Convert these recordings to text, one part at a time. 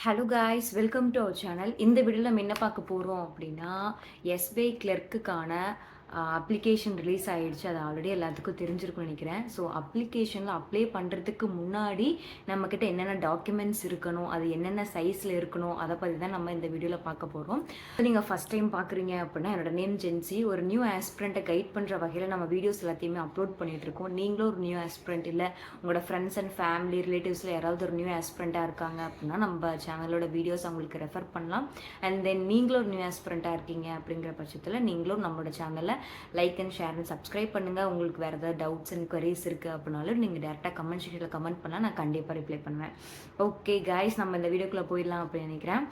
Hello guys welcome to our channel இந்த வீடியோவில் நம்ம என்ன பார்க்க போகிறோம் அப்படின்னா எஸ்பிஐ கிளர்க்குக்கான அப்ளிகேஷன் ரிலீஸ் ஆகிடுச்சு அது ஆல்ரெடி எல்லாத்துக்கும் தெரிஞ்சிருக்கும்னு நினைக்கிறேன். ஸோ அப்ளிகேஷனில் அப்ளை பண்ணுறதுக்கு முன்னாடி நம்மக்கிட்ட என்னென்ன டாக்குமெண்ட்ஸ் இருக்கணும் அது என்னென்ன சைஸில் இருக்கணும் அதை பற்றி தான் நம்ம இந்த வீடியோவில் பார்க்க போகிறோம் நீங்கள் ஃபஸ்ட் டைம் பார்க்குறீங்க அப்படின்னா என்னோட நேம் ஜென்சி. ஒரு நியூ ஆஸ்பிரண்ட்டை கைட் பண்ணுற வகையில் நம்ம வீடியோஸ் எல்லாத்தையுமே அப்லோட் பண்ணிகிட்ருக்கோம் நீங்களும் ஒரு நியூ ஆஸ்பிரண்ட் இல்லை உங்களோட ஃப்ரெண்ட்ஸ் அண்ட் ஃபேமிலி ரிலேட்டிவ்ஸில் யாராவது ஒரு நியூ ஆஸ்பிரண்ட்டாக இருக்காங்க அப்படின்னா நம்ம சேனலோட வீடியோஸ் அவங்களுக்கு ரெஃபர் பண்ணலாம். அண்ட் தென் நீங்களும் ஒரு நியூ ஆஸ்பிரண்ட்டாக இருக்கீங்க அப்படிங்கிற பட்சத்தில் நீங்களும் நம்மளோட சேனலில் like and share and subscribe பண்ணுங்கள் உங்களுக்கு வேறு ஏதாவது டவுட்ஸ் அண்ட் கொரீஸ் இருக்குது அப்படின்னாலும் நீங்கள் டேரெக்டாக கமெண்ட் செக்ஷனில் கமெண்ட் பண்ணால் நான் கண்டிப்பாக ரிப்ளை பண்ணுவேன். ஓகே காய்ஸ் நம்ம இந்த வீடியோக்குள்ளே போயிடலாம் அப்படின்னு நினைக்கிறேன்.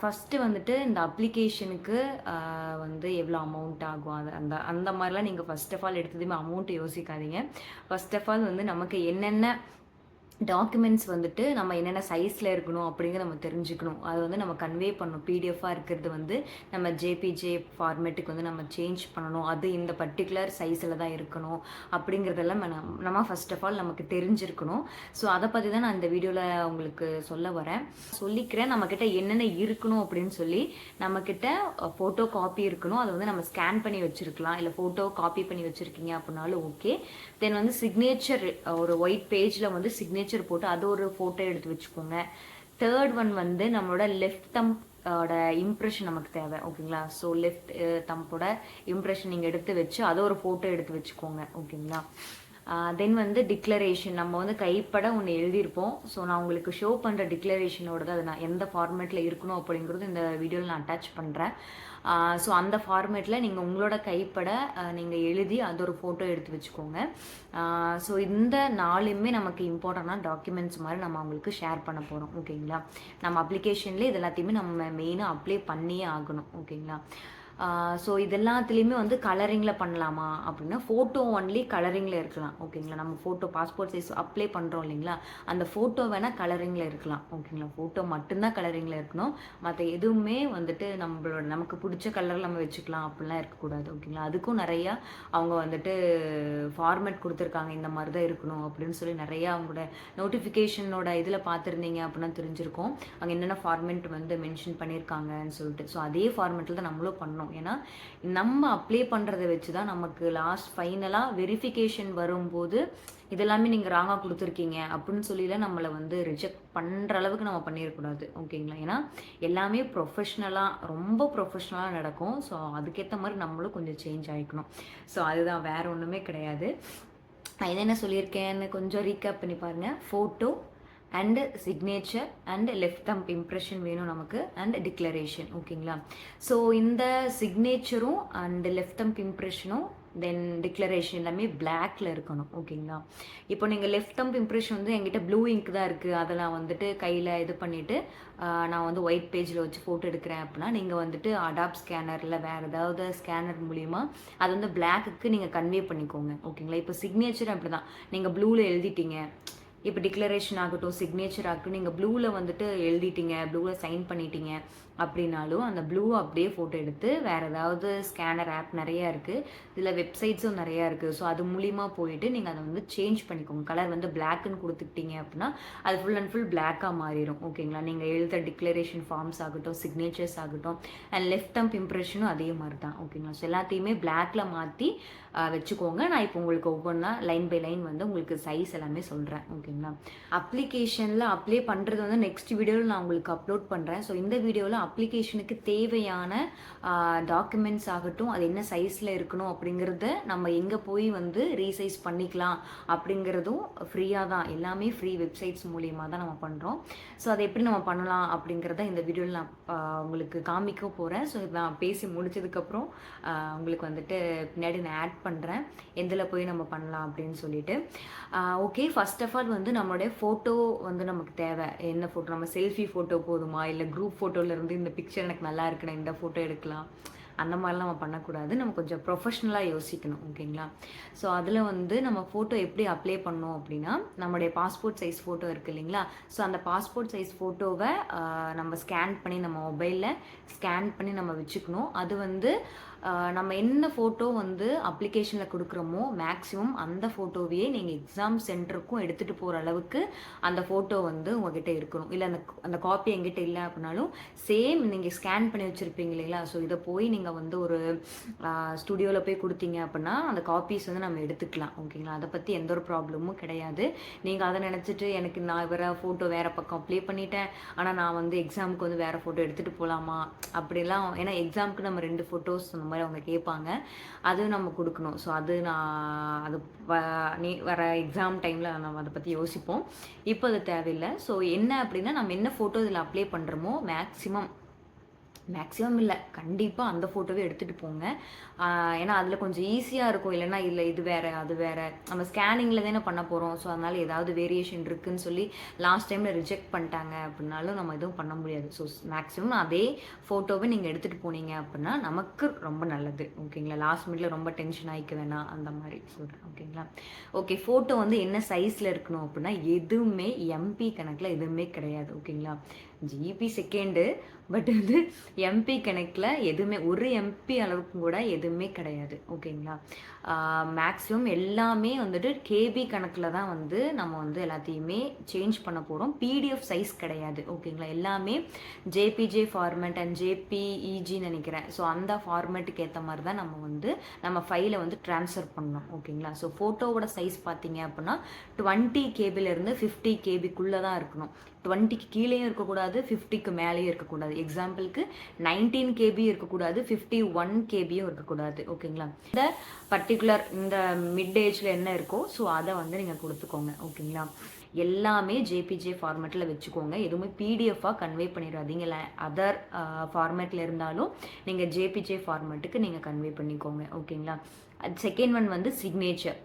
ஃபஸ்ட்டு வந்துட்டு இந்த அப்ளிகேஷனுக்கு வந்து எவ்வளோ அமௌண்ட் ஆகும்? அது அந்த அந்த மாதிரிலாம் நீங்கள் ஃபர்ஸ்ட் ஆஃப் ஆல் எடுத்ததுமே அமௌண்ட் யோசிக்காதீங்க. ஃபர்ஸ்ட் ஆஃப் ஆல் வந்து நமக்கு என்னென்ன டாக்குமெண்ட்ஸ் வந்துட்டு நம்ம என்னென்ன சைஸில் இருக்கணும் அப்படிங்கிற நம்ம தெரிஞ்சுக்கணும். அது வந்து நம்ம கன்வே பண்ணணும். பிடிஎஃபாக இருக்கிறது வந்து நம்ம ஜேபிஜே ஃபார்மேட்டுக்கு வந்து நம்ம சேஞ்ச் பண்ணணும். அது இந்த பர்டிகுலர் சைஸில் தான் இருக்கணும் அப்படிங்கிறதெல்லாம் நம்ம நம்ம ஃபர்ஸ்ட் ஆஃப் ஆல் நமக்கு தெரிஞ்சிருக்கணும். ஸோ அதை பற்றி தான் நான் இந்த வீடியோவில் உங்களுக்கு சொல்ல வரேன். சொல்லிக்கிறேன். நம்மக்கிட்ட என்னென்ன இருக்கணும் அப்படின்னு சொல்லி நம்மக்கிட்ட ஃபோட்டோ காப்பி இருக்கணும். அதை வந்து நம்ம ஸ்கேன் பண்ணி வச்சுருக்கலாம். இல்லை ஃபோட்டோ காப்பி பண்ணி வச்சுருக்கீங்க அப்படின்னாலும் ஓகே தென் வந்து சிக்னேச்சர் ஒரு ஒயிட் பேஜில் வந்து சிக்னேச்சர் போட்டு அது ஒரு ஃபோட்டோ எடுத்து வச்சுக்கோங்க. தேர்ட் ஒன் வந்து நம்மளோட லெஃப்ட் தம்ப் ஓட இம்ப்ரெஷன் நமக்கு தேவை. ஓகேங்களா? ஸோ லெஃப்ட் தம்போட இம்ப்ரெஷன் நீங்கள் எடுத்து வச்சு அதை ஒரு ஃபோட்டோ எடுத்து வச்சுக்கோங்க. ஓகேங்களா? தென் வந்து டிக்ளரேஷன் நம்ம வந்து கைப்பட ஒன்று எழுதியிருப்போம். ஸோ நான் உங்களுக்கு ஷோ பண்ணுற டிக்ளரேஷனோட அது நான் எந்த ஃபார்மேட்டில் இருக்கணும் அப்படிங்கிறது இந்த வீடியோவில் நான் அட்டாச் பண்ணுறேன் ஸோ அந்த ஃபார்மேட்டில் நீங்கள் உங்களோட கைப்பட நீங்கள் எழுதி அது ஒரு ஃபோட்டோ எடுத்து வச்சுக்கோங்க. ஸோ இந்த நாலுமே நமக்கு இம்பார்ட்டண்டான டாக்குமெண்ட்ஸ் மாதிரி நம்ம அவங்களுக்கு ஷேர் பண்ண போகிறோம் ஓகேங்களா நம்ம அப்ளிகேஷன்லேயே இது எல்லாத்தையுமே நம்ம மெயினாக அப்ளை பண்ணியே ஆகணும். ஓகேங்களா ஸோ இது எல்லாத்துலேயுமே வந்து கலரிங்கில் பண்ணலாமா அப்படின்னா ஃபோட்டோ ஒன்லி கலரிங்கில் இருக்கலாம். ஓகேங்களா? நம்ம ஃபோட்டோ பாஸ்போர்ட் சைஸ் அப்ளை பண்ணுறோம் இல்லைங்களா? அந்த ஃபோட்டோ வேணால் கலரிங்கில் இருக்கலாம். ஓகேங்களா? ஃபோட்டோ மட்டும்தான் கலரிங்கில் இருக்கணும். மற்ற எதுவுமே வந்துட்டு நம்மளோட நமக்கு பிடிச்ச கலரில் நம்ம வச்சுக்கலாம். அப்படிலாம் இருக்கக்கூடாது. ஓகேங்களா? அதுக்கும் நிறையா அவங்க வந்துட்டு ஃபார்மேட் கொடுத்துருக்காங்க. இந்த மாதிரி தான் இருக்கணும் அப்படின்னு சொல்லி நிறையா அவங்களோட நோட்டிஃபிகேஷனோட இதில் பார்த்துருந்தீங்க அப்படின்னா தெரிஞ்சிருக்கும். அங்கே என்னென்ன ஃபார்மேட் வந்து மென்ஷன் பண்ணியிருக்காங்கன்னு சொல்லிட்டு. ஸோ அதே ஃபார்மேட்டில் தான் நம்மளும் பண்ணணும். பண்ணணும் ஏன்னா நம்ம அப்ளை பண்ணுறதை வச்சு தான் நமக்கு லாஸ்ட் ஃபைனலாக வெரிஃபிகேஷன் வரும்போது இதெல்லாமே நீங்கள் ராங்காக கொடுத்துருக்கீங்க அப்படின்னு சொல்லிலாம் நம்மளை வந்து ரிஜெக்ட் பண்ணுற அளவுக்கு நம்ம பண்ணிடக்கூடாது ஓகேங்களா? ஏன்னா எல்லாமே ப்ரொஃபஷ்னலாக ரொம்ப ப்ரொஃபஷ்னலாக நடக்கும். ஸோ அதுக்கேற்ற மாதிரி நம்மளும் கொஞ்சம் சேஞ்ச் ஆகிக்கணும் ஸோ அதுதான் வேறு ஒன்றுமே கிடையாது. நான் என்னென்ன சொல்லியிருக்கேன்னு கொஞ்சம் ரீகேப் பண்ணி பாருங்கள் photo and signature and left thumb impression வேணும் நமக்கு அண்ட் டிக்ளரேஷன் ஓகேங்களா ஸோ இந்த சிக்னேச்சரும் அண்ட் லெஃப்ட் தம்ப் இம்ப்ரெஷனும் தென் டிக்ளரேஷன் எல்லாமே பிளாக்ல இருக்கணும். ஓகேங்களா இப்போ நீங்கள் லெஃப்ட் தம்ப் இம்ப்ரெஷன் வந்து எங்கிட்ட ப்ளூ இங்க் தான் இருக்குது அதை நான் வந்துட்டு கையில் இது பண்ணிவிட்டு நான் வந்து ஒயிட் பேஜில் வச்சு ஃபோட்டோ எடுக்கிறேன் அப்படின்னா நீங்கள் வந்துட்டு அடாப் ஸ்கேனரில் வேறு ஏதாவது ஸ்கேனர் மூலிமா அது வந்து பிளாக்குக்கு நீங்கள் கன்வே பண்ணிக்கோங்க. ஓகேங்களா இப்போ சிக்னேச்சர் அப்படி தான் நீங்கள் ப்ளூவில் எழுதிட்டீங்க. இப்போ டிக்ளரேஷன் ஆகட்டும் சிக்னேச்சர் ஆகட்டும் நீங்கள் ப்ளூவில் வந்துட்டு எழுதிட்டீங்க ப்ளூவில் சைன் பண்ணிட்டீங்க அப்படின்னாலும் அந்த ப்ளூ அப்படியே ஃபோட்டோ எடுத்து வேறு ஏதாவது ஸ்கேனர் ஆப் நிறையா இருக்குது இதில் வெப்சைட்ஸும் நிறையா இருக்குது ஸோ அது மூலிமா போயிட்டு நீங்கள் அதை வந்து சேஞ்ச் பண்ணிக்கோங்க. கலர் வந்து பிளாக்குன்னு கொடுத்துக்கிட்டீங்க அப்படின்னா அது ஃபுல் அண்ட் ஃபுல் பிளாக்காக மாறிடும் ஓகேங்களா நீங்கள் எழுத டிக்ளரேஷன் ஃபார்ம்ஸ் ஆகட்டும் சிக்னேச்சர்ஸ் ஆகட்டும் அண்ட் லெஃப்ட் தம்ப் இம்ப்ரெஷனும் அதே மாதிரி தான் ஓகேங்களா ஸோ எல்லாத்தையுமே பிளாக்ல மாற்றி வச்சுக்கோங்க. நான் இப்போ உங்களுக்கு ஒவ்வொன்றா லைன் பை லைன் வந்து உங்களுக்கு சைஸ் எல்லாமே சொல்கிறேன் ஓகேங்களா அப்ளிகேஷனில் அப்ளை பண்ணுறது வந்து நெக்ஸ்ட் வீடியோவில் நான் உங்களுக்கு அப்லோட் பண்ணுறேன் ஸோ இந்த வீடியோவில் அப்ளிகேஷனுக்கு தேவையான டாக்குமெண்ட்ஸ் ஆகட்டும் அது என்ன சைஸில் இருக்கணும் அப்படிங்கிறத நம்ம எங்கே போய் வந்து ரீசைஸ் பண்ணிக்கலாம் அப்படிங்கிறதும் ஃப்ரீயாக தான். எல்லாமே ஃப்ரீ வெப்சைட்ஸ் மூலியமாக தான் நம்ம பண்ணுறோம் ஸோ அதை எப்படி நம்ம பண்ணலாம் அப்படிங்கிறத இந்த வீடியோவில் நான் உங்களுக்கு காமிக்க போகிறேன் ஸோ நான் பேசி முடிச்சதுக்கப்புறம் உங்களுக்கு வந்துட்டு பின்னாடி நான் ஆட் பண்ணுறேன் எதில் போய் நம்ம பண்ணலாம் அப்படின்னு சொல்லிட்டு. ஓகே ஃபர்ஸ்ட் ஆஃப் ஆல் வந்து நம்மளுடைய ஃபோட்டோ வந்து நமக்கு தேவை. என்ன ஃபோட்டோ நம்ம செல்ஃபி ஃபோட்டோ போதுமா? இல்லை குரூப் ஃபோட்டோலேருந்து இருந்து இந்த பிக்சர் எனக்கு நல்லா இருக்குன்னு இந்த ஃபோட்டோ எடுக்கலாம். அந்த மாதிரிலாம் நம்ம பண்ணக்கூடாது. நம்ம கொஞ்சம் ப்ரொஃபஷ்னலாக யோசிக்கணும் ஓகேங்களா ஸோ அதில் வந்து நம்ம ஃபோட்டோ எப்படி அப்ளை பண்ணோம் அப்படின்னா நம்மளுடைய பாஸ்போர்ட் சைஸ் ஃபோட்டோ இருக்குது இல்லைங்களா? ஸோ அந்த பாஸ்போர்ட் சைஸ் ஃபோட்டோவை நம்ம ஸ்கேன் பண்ணி நம்ம மொபைலில் ஸ்கேன் பண்ணி நம்ம வச்சுக்கணும். அது வந்து நம்ம என்ன ஃபோட்டோ வந்து அப்ளிகேஷனில் கொடுக்குறோமோ மேக்ஸிமம் அந்த ஃபோட்டோவையே நீங்கள் எக்ஸாம் சென்டருக்கும் எடுத்துகிட்டு போகிற அளவுக்கு அந்த ஃபோட்டோ வந்து உங்ககிட்ட இருக்கணும். இல்லை அந்த அந்த காப்பி எங்கிட்ட இல்லை அப்படின்னாலும் சேம் நீங்கள் ஸ்கேன் பண்ணி வச்சுருப்பீங்க இல்லைங்களா? ஸோ இதை போய் நீங்கள் வந்து ஒரு ஸ்டுடியோவில் போய் கொடுத்தீங்க அப்படின்னா அந்த காப்பீஸ் வந்து நம்ம எடுத்துக்கலாம் ஓகேங்களா அதை பற்றி எந்த ஒரு ப்ராப்ளமும் கிடையாது. நீங்கள் அதை நினச்சிட்டு எனக்கு நான் வேறு ஃபோட்டோ வேறு பக்கம் அப்ளை பண்ணிட்டேன். ஆனால் நான் வந்து எக்ஸாமுக்கு வந்து வேறு ஃபோட்டோ எடுத்துகிட்டு போகலாமா அப்படிலாம் ஏன்னா எக்ஸாமுக்கு நம்ம ரெண்டு ஃபோட்டோஸ் அந்த மாதிரி அவங்க கேட்பாங்க. அது நம்ம கொடுக்கணும். ஸோ அது நான் அது வ- நீ வர எக்ஸாம் டைமில் நம்ம அதை பற்றி யோசிப்போம். இப்போ அது தேவையில்லை. ஸோ என்ன அப்படின்னா நம்ம என்ன ஃபோட்டோ இதில் அப்ளை பண்ணுறோமோ மேக்ஸிமம் மேக்ஸிமம் இல்லை. கண்டிப்பாக அந்த ஃபோட்டோவே எடுத்துகிட்டு போங்க. ஏன்னா அதில் கொஞ்சம் ஈஸியாக இருக்கும். இல்லைன்னா இல்லை இது வேறு அது வேறு. நம்ம ஸ்கேனிங்கில் தானே பண்ண போகிறோம் ஸோ அதனால் ஏதாவது வேரியேஷன் இருக்குன்னு சொல்லி லாஸ்ட் டைமில் ரிஜெக்ட் பண்ணிட்டாங்க அப்படின்னாலும் நம்ம எதுவும் பண்ண முடியாது. ஸோ மேக்ஸிமம் அதே ஃபோட்டோவை நீங்கள் எடுத்துகிட்டு போனீங்க அப்படின்னா நமக்கு ரொம்ப நல்லது. ஓகேங்களா லாஸ்ட் மினிட்ல ரொம்ப டென்ஷன் ஆகிக்க வேணாம். அந்த மாதிரி சொல்கிறேன் ஓகேங்களா ஓகே ஃபோட்டோ வந்து என்ன சைஸில் இருக்கணும் அப்படின்னா எதுவுமே எம்பி கணக்கில் எதுவுமே கிடையாது. ஓகேங்களா ஜிபி செகண்டு பட் வந்து எம்பி கணக்கில் எதுவுமே ஒரு எம்பி அளவுக்கு கூட எதுவுமே கிடையாது. ஓகேங்களா மேக்ஸிமம் எல்லாமே வந்துட்டு கேபி கணக்கில் தான் வந்து நம்ம வந்து எல்லாத்தையுமே சேஞ்ச் பண்ண போகிறோம் பிடிஎஃப் சைஸ் கிடையாது. ஓகேங்களா எல்லாமே ஜேபிஜே ஃபார்மேட் அண்ட் ஜேபிஇஜின்னு நினைக்கிறேன். ஸோ அந்த ஃபார்மேட்டுக்கு ஏற்ற மாதிரி தான் நம்ம வந்து நம்ம ஃபைலை வந்து ட்ரான்ஸ்ஃபர் பண்ணணும். ஓகேங்களா ஸோ ஃபோட்டோவோட சைஸ் பார்த்தீங்க அப்படின்னா டுவெண்ட்டி கேபிலேருந்து ஃபிஃப்டி கேபிக்குள்ளே தான் இருக்கணும். டுவெண்ட்டிக்கு கீழேயும் இருக்கக்கூடாது ஃபிஃப்டிக்கு மேலேயும் இருக்கக்கூடாது. எக்ஸாம்பிளுக்கு நைன்டீன் கேபி இருக்கக்கூடாது ஃபிஃப்டி ஒன் கேபியும் இருக்கக்கூடாது. ஓகேங்களா? இந்த பர்டிகுலர் இந்த மிட் ஏஜில் என்ன இருக்கோ ஸோ அதை வந்து நீங்கள் கொடுத்துக்கோங்க. ஓகேங்களா? எல்லாமே ஜேபிஜே ஃபார்மேட்டில் வச்சுக்கோங்க. எதுவுமே பிடிஎஃபாக கன்வே பண்ணிடாதீங்க. அதர் ஃபார்மேட்டில் இருந்தாலும் நீங்கள் ஜேபிஜே ஃபார்மேட்டுக்கு நீங்கள் கன்வே பண்ணிக்கோங்க. ஓகேங்களா? செகண்ட் ஒன் வந்து சிக்னேச்சர்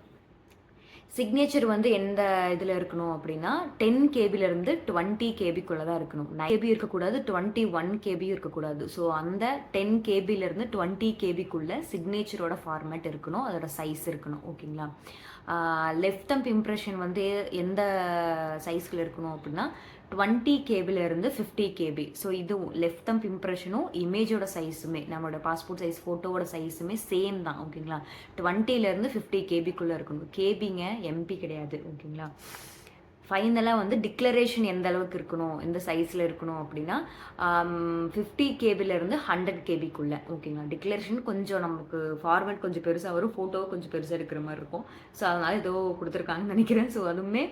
சிக்னேச்சர் வந்து எந்த இதில் இருக்கணும் அப்படின்னா டென் கேபிலேருந்து டுவெண்ட்டி கேபிக்குள்ளே தான் இருக்கணும். கேபி இருக்கக்கூடாது டுவெண்ட்டி ஒன் கேபியும் இருக்கக்கூடாது. ஸோ அந்த டென் கேபிலேருந்து டுவெண்ட்டி கேபிக்குள்ளே சிக்னேச்சரோட ஃபார்மேட் இருக்கணும் அதோட சைஸ் இருக்கணும். ஓகேங்களா லெஃப்ட் தம்ப் இம்ப்ரெஷன் வந்து எந்த சைஸில் இருக்கணும் அப்படின்னா டுவெண்ட்டி கேபிலேருந்து ஃபிஃப்டி கேபி ஸோ இதுவும் லெஃப்ட் தம்ப் இம்ப்ரெஷனும் இமேஜோட சைஸுமே நம்மளோட பாஸ்போர்ட் சைஸ் ஃபோட்டோவோட சைஸுமே சேம் தான் ஓகேங்களா டுவெண்ட்டிலேருந்து ஃபிஃப்டி கேபிக்குள்ளே இருக்கணும். கேபிங்க எம்பி கிடையாது ஓகேங்களா ஃபைனலாக வந்து டிக்ளரேஷன் எந்த அளவுக்கு இருக்கணும் எந்த சைஸில் இருக்கணும் அப்படின்னா ஃபிஃப்டி கேபிலேருந்து ஹண்ட்ரட் கேபிக்குள்ளே ஓகேங்களா டிக்ளரேஷன் கொஞ்சம் நமக்கு ஃபார்மேட் கொஞ்சம் பெருசாக வரும் ஃபோட்டோ கொஞ்சம் பெருசாக இருக்கிற மாதிரி இருக்கும். ஸோ அதனால் ஏதோ கொடுத்துருக்காங்கன்னு நினைக்கிறேன். ஸோ அதுவுமே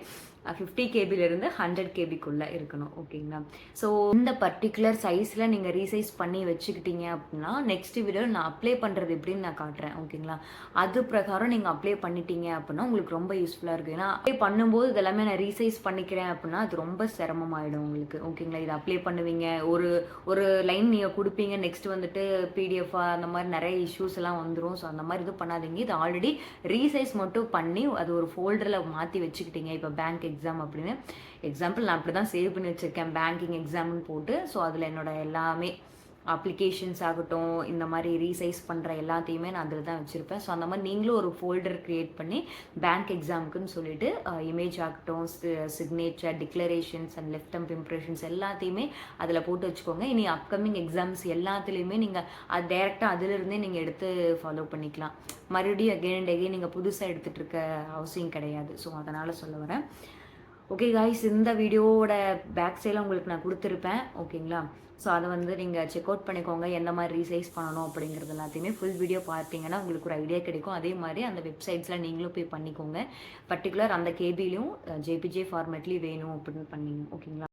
ஃபிஃப்டி கேபிலேருந்து ஹண்ட்ரட் கேபிக்குள்ளே இருக்கணும் ஓகேங்களா ஸோ இந்த பர்டிகுலர் சைஸில் நீங்கள் ரீசைஸ் பண்ணி வச்சுக்கிட்டீங்க அப்படின்னா நெக்ஸ்ட் வீடியோ நான் அப்ளை பண்ணுறது எப்படின்னு நான் காட்டுறேன் ஓகேங்களா அது பிரகாரம் நீங்கள் அப்ளை பண்ணிட்டீங்க அப்படின்னா உங்களுக்கு ரொம்ப யூஸ்ஃபுல்லாக இருக்குது ஏன்னா அப்ளை பண்ணும்போது இதெல்லாமே நான் ரீசைஸ் பண்ணிக்கிறேன் அப்படின்னா அது ரொம்ப சிரமமாயிடும் உங்களுக்கு ஓகேங்களா இது அப்ளை பண்ணுவீங்க ஒரு ஒரு லைன் நீங்கள் கொடுப்பீங்க நெக்ஸ்ட் வந்துட்டு பிடிஎஃபாக அந்த மாதிரி நிறைய இஷ்யூஸ் எல்லாம் வந்துடும் ஸோ அந்த மாதிரி இது பண்ணாதீங்க. இது ஆல்ரெடி ரீசைஸ் மட்டும் பண்ணி அது ஒரு ஃபோல்டரில் மாற்றி வச்சுக்கிட்டீங்க. இப்போ பேங்க் எக்ஸாம் அப்படின்னு. எக்ஸாம்பிள் நான் அப்படி தான் சேவ் பண்ணி வச்சுருக்கேன் பேங்கிங் எக்ஸாம்னு போட்டு. ஸோ அதில் என்னோட எல்லாமே அப்ளிகேஷன்ஸ் ஆகட்டும் இந்த மாதிரி ரீசைஸ் பண்ணுற எல்லாத்தையுமே நான் அதில் தான் வச்சுருப்பேன். ஸோ அந்த மாதிரி நீங்களும் ஒரு ஃபோல்டர் க்ரியேட் பண்ணி பேங்க் எக்ஸாமுக்குன்னு சொல்லிட்டு இமேஜ் ஆகட்டும் signature declarations and left thumb impressions எல்லாத்தையுமே அதில் போட்டு வச்சுக்கோங்க. இனி அப்கமிங் எக்ஸாம்ஸ் எல்லாத்துலேயுமே நீங்கள் அது டேரெக்டாக அதிலிருந்தே நீங்கள் எடுத்து ஃபாலோ பண்ணிக்கலாம். மறுபடியும் அகெயின் அண்ட் அகெயின் நீங்கள் புதுசாக எடுத்துகிட்டு இருக்க அவசியம் கிடையாது. ஸோ அதனால் சொல்ல வரேன். ஓகே காய்ஸ் இந்த வீடியோவோட பேக் சைடில் உங்களுக்கு நான் கொடுத்துருப்பேன். ஓகேங்களா ஸோ அதை வந்து நீங்கள் செக் அவுட் பண்ணிக்கோங்க. எந்த மாதிரி ரீசைஸ் பண்ணணும் அப்படிங்கிறது எல்லாத்தையுமே ஃபுல் வீடியோ பார்த்தீங்கன்னா உங்களுக்கு ஒரு ஐடியா கிடைக்கும். அதே மாதிரி அந்த வெப்சைட்ஸில் நீங்களும் போய் பண்ணிக்கோங்க. பர்டிகுலர் அந்த கேபிலையும் ஜேபிஜே ஃபார்மேட்லேயும் வேணும் அப்படின்னு பண்ணீங்க. ஓகேங்களா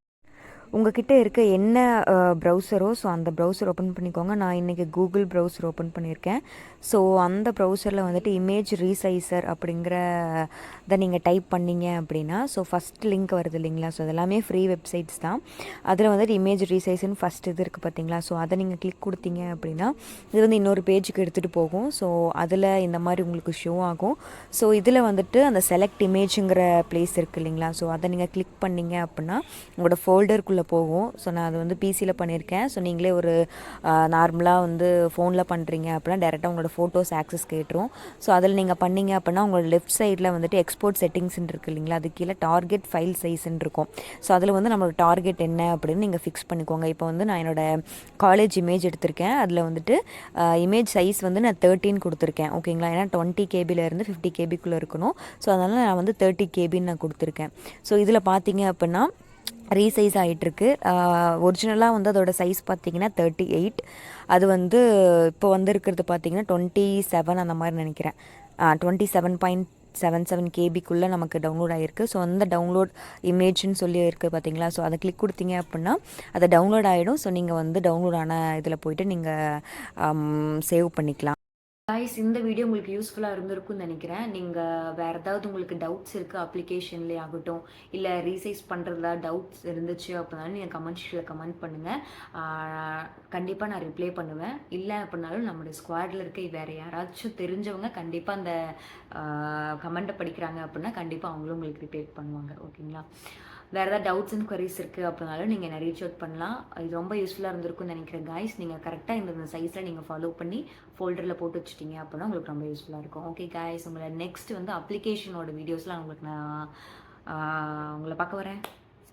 உங்ககிட்ட இருக்க என்ன ப்ரௌசரோ ஸோ அந்த ப்ரௌசர் ஓப்பன் பண்ணிக்கோங்க. நான் இன்றைக்கி கூகுள் ப்ரௌசர் ஓப்பன் பண்ணியிருக்கேன். ஸோ அந்த ப்ரௌசரில் வந்துட்டு இமேஜ் ரீசைசர் அப்படிங்கிற இதை நீங்கள் டைப் பண்ணீங்க அப்படின்னா ஸோ ஃபஸ்ட் லிங்க் வருது இல்லைங்களா? ஸோ அதெல்லாமே ஃப்ரீ வெப்சைட்ஸ் தான். அதில் வந்துட்டு இமேஜ் ரீசைஸ்ன்னு ஃபஸ்ட் இது இருக்குது பார்த்தீங்களா ஸோ அதை நீங்கள் கிளிக் கொடுத்தீங்க அப்படின்னா இது வந்து இன்னொரு பேஜுக்கு எடுத்துகிட்டு போகும். ஸோ அதில் இந்த மாதிரி உங்களுக்கு ஷோ ஆகும். ஸோ இதில் வந்துட்டு அந்த செலக்ட் இமேஜுங்கிற பிளேஸ் இருக்குது இல்லைங்களா? ஸோ அதை நீங்கள் கிளிக் பண்ணீங்க அப்படின்னா உங்களோட ஃபோல்டருக்குள்ளே கூகுளில் போகும். ஸோ நான் அது வந்து பிசியில் பண்ணியிருக்கேன் ஸோ நீங்களே ஒரு நார்மலாக வந்து ஃபோனில் பண்ணுறீங்க அப்படின்னா டேரெக்டாக உங்களோட ஃபோட்டோஸ் ஆக்சஸ் கேட்டுரும். ஸோ அதில் நீங்கள் பண்ணீங்க அப்படின்னா உங்களோட லெஃப்ட் சைடில் வந்துட்டு எக்ஸ்போர்ட் செட்டிங்ஸ்ன்னு இருக்குது இல்லைங்களா? அது கீழே டார்கெட் ஃபைல் சைஸ்ன்னு இருக்கும். ஸோ அதில் வந்து நம்மளோட டார்கெட் என்ன அப்படின்னு நீங்கள் ஃபிக்ஸ் பண்ணிக்கோங்க. இப்போ வந்து நான் என்னோட காலேஜ் இமேஜ் எடுத்திருக்கேன். அதில் வந்துட்டு இமேஜ் சைஸ் வந்து நான் தேர்ட்டின் கொடுத்துருக்கேன். ஓகேங்களா ஏன்னா டுவெண்ட்டி கேபிலேருந்து ஃபிஃப்டி கேபிக்குள்ளே இருக்கணும். ஸோ அதனால் நான் வந்து தேர்ட்டி கேபின்னு நான் கொடுத்துருக்கேன். ஸோ இதில் பார்த்தீங்க அப்படின்னா ரீசைஸ் ஆகிட்டுருக்கு ஒரிஜினலாக வந்து அதோட சைஸ் பார்த்தீங்கன்னா தேர்ட்டி எயிட் அது வந்து இப்போ வந்திருக்கிறது பார்த்தீங்கன்னா டுவெண்ட்டி செவன் அந்த மாதிரி நினைக்கிறேன். Twenty seven point seven seven கேபிக்குள்ளே நமக்கு டவுன்லோட் ஆகிருக்கு ஸோ அந்த டவுன்லோட் இமேஜ்னு சொல்லி இருக்குது பார்த்தீங்களா ஸோ அதை கிளிக் கொடுத்தீங்க அப்படின்னா அது டவுன்லோட் ஆகிடும் ஸோ நீங்கள் வந்து டவுன்லோட் ஆன இதில் போயிட்டு நீங்கள் சேவ் பண்ணிக்கலாம். கைஸ் இந்த வீடியோ உங்களுக்கு யூஸ்ஃபுல்லாக இருந்திருக்கும்னு நினைக்கிறேன். நீங்கள் வேறு ஏதாவது உங்களுக்கு டவுட்ஸ் இருக்குது அப்ளிகேஷன்லேயே ஆகட்டும் இல்லை ரீசைஸ் பண்ணுறதா டவுட்ஸ் இருந்துச்சு அப்படின்னாலும் நீங்கள் கமெண்ட் ஷீட்டில் கமெண்ட் பண்ணுங்கள் கண்டிப்பாக நான் ரிப்ளை பண்ணுவேன். இல்லை அப்படின்னாலும் நம்மளுடைய ஸ்குவாடில் இருக்க வேறு யாராச்சும் தெரிஞ்சவங்க கண்டிப்பாக அந்த கமெண்ட்டை படிக்கிறாங்க அப்படின்னா கண்டிப்பாக அவங்களும் உங்களுக்கு ரிப்ளை பண்ணுவாங்க. ஓகேங்களா வேறு ஏதாவது டவுட்ஸ் அண்ட் கொரிஸ் இருக்குது அப்படின்னாலும் நீங்கள் என்ன ரீச் அவுட் பண்ணலாம். இது ரொம்ப யூஸ்ஃபுல்லாக இருந்திருக்கும்னு நினைக்கிறேன் காய்ஸ் நீங்கள் கரெக்டாக இந்த சைஸில் நீங்கள் ஃபாலோ பண்ணி ஃபோல்டரில் போட்டு வச்சிட்டிங்க அப்படின்னா உங்களுக்கு ரொம்ப யூஸ்ஃபுல்லாக இருக்கும். ஓகே காய்ஸ் உங்களை நெக்ஸ்ட் வந்து அப்ளிகேஷனோட வீடியோஸ்லாம் உங்களுக்கு நான் உங்களை பார்க்க வரேன்